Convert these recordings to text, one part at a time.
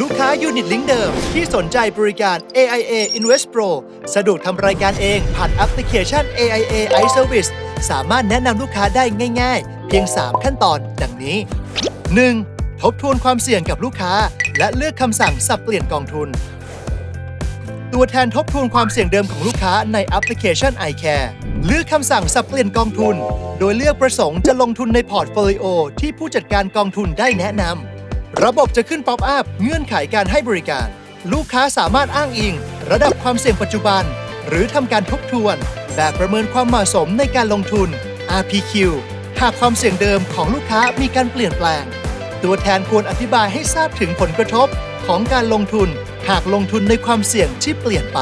ลูกค้ายูนิตลิงเดิมที่สนใจบริการ AIA Invest Pro สะดวกทำรายการเองผ่านแอปพลิเคชัน AIA iService สามารถแนะนำลูกค้าได้ง่ายๆ เพียง 3 ขั้นตอนดังนี้ 1. ทบทวนความเสี่ยงกับลูกค้า และเลือกคำสั่งสับเปลี่ยนกองทุน ตัวแทนทบทวนความเสี่ยงเดิมของลูกค้าในแอปพลิเคชัน iCare เลือกคำสั่งสับเปลี่ยนกองทุน โดยเลือกประสงค์จะลงทุนในพอร์ตโฟลิโอที่ผู้จัดการกองทุนได้แนะนำ ระบบจะขึ้นป๊อปอัพเงื่อนไขการให้บริการ ลูกค้าสามารถอ้างอิง ระดับความเสี่ยงปัจจุบัน หรือทำการทบทวน แบบประเมินความเหมาะสมในการลงทุน RPQ หากความเสี่ยงเดิมของลูกค้ามีการเปลี่ยนแปลง ตัวแทนควรอธิบายให้ทราบถึงผลกระทบของการลงทุน หากลงทุนในความเสี่ยงที่เปลี่ยนไป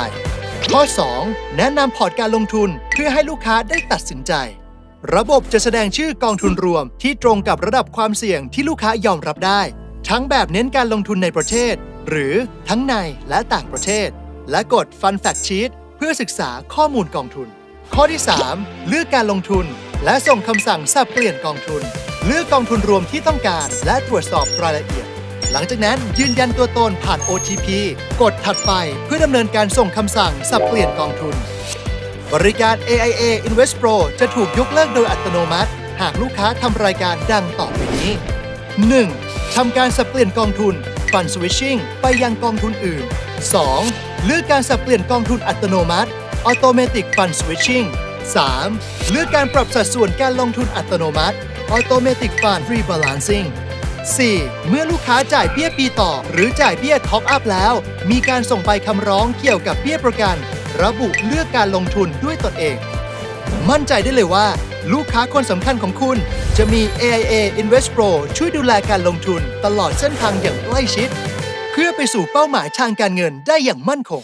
ข้อ 2 แนะนำพอร์ตการลงทุนเพื่อให้ลูกค้าได้ตัดสินใจ ระบบจะแสดงชื่อกองทุนรวมที่ตรงกับระดับความเสี่ยงที่ลูกค้ายอมรับได้ ทั้งแบบเน้นการลงทุนในประเทศ หรือทั้งในและต่างประเทศ และกด Fun Fact Sheet เพื่อศึกษาข้อมูลกองทุน ข้อที่ 3 เลือกการลงทุน และส่งคำสั่งสับเปลี่ยนกองทุน เลือกกองทุนรวมที่ต้องการ และตรวจสอบรายละเอียด หลังจากนั้นยืนยันตัวตนผ่าน OTP กดถัดไปเพื่อดำเนินการส่งคำสั่งสับเปลี่ยนกองทุน บริการ AIA Invest Pro จะถูกยกเลิกโดยอัตโนมัติ หากลูกค้าทำรายการดังต่อไปนี้ 1. ทำการสับเปลี่ยนกองทุน Fund Switching ไปยังกองทุนอื่น 2. เลือกการสับเปลี่ยนกองทุนอัตโนมัติ Automatic Fund Switching 3. เลือกการปรับสัดส่วนการลงทุนอัตโนมัติ Automatic Fund Rebalancing 4. เมื่อลูกค้าจ่ายเบี้ยปีต่อ หรือจ่ายเบี้ยท็อปอัพแล้ว มีการส่งใบคำร้องเกี่ยวกับเบี้ยประกัน ระบุเลือกการลงทุนด้วยตนเอง มั่นใจได้เลยว่า ลูกค้าคนสำคัญของคุณ จะมี AIA Invest Pro ช่วยดูแลการลงทุนตลอดเส้นทางอย่างใกล้ชิด เพื่อไปสู่เป้าหมายทางการเงินได้อย่างมั่นคง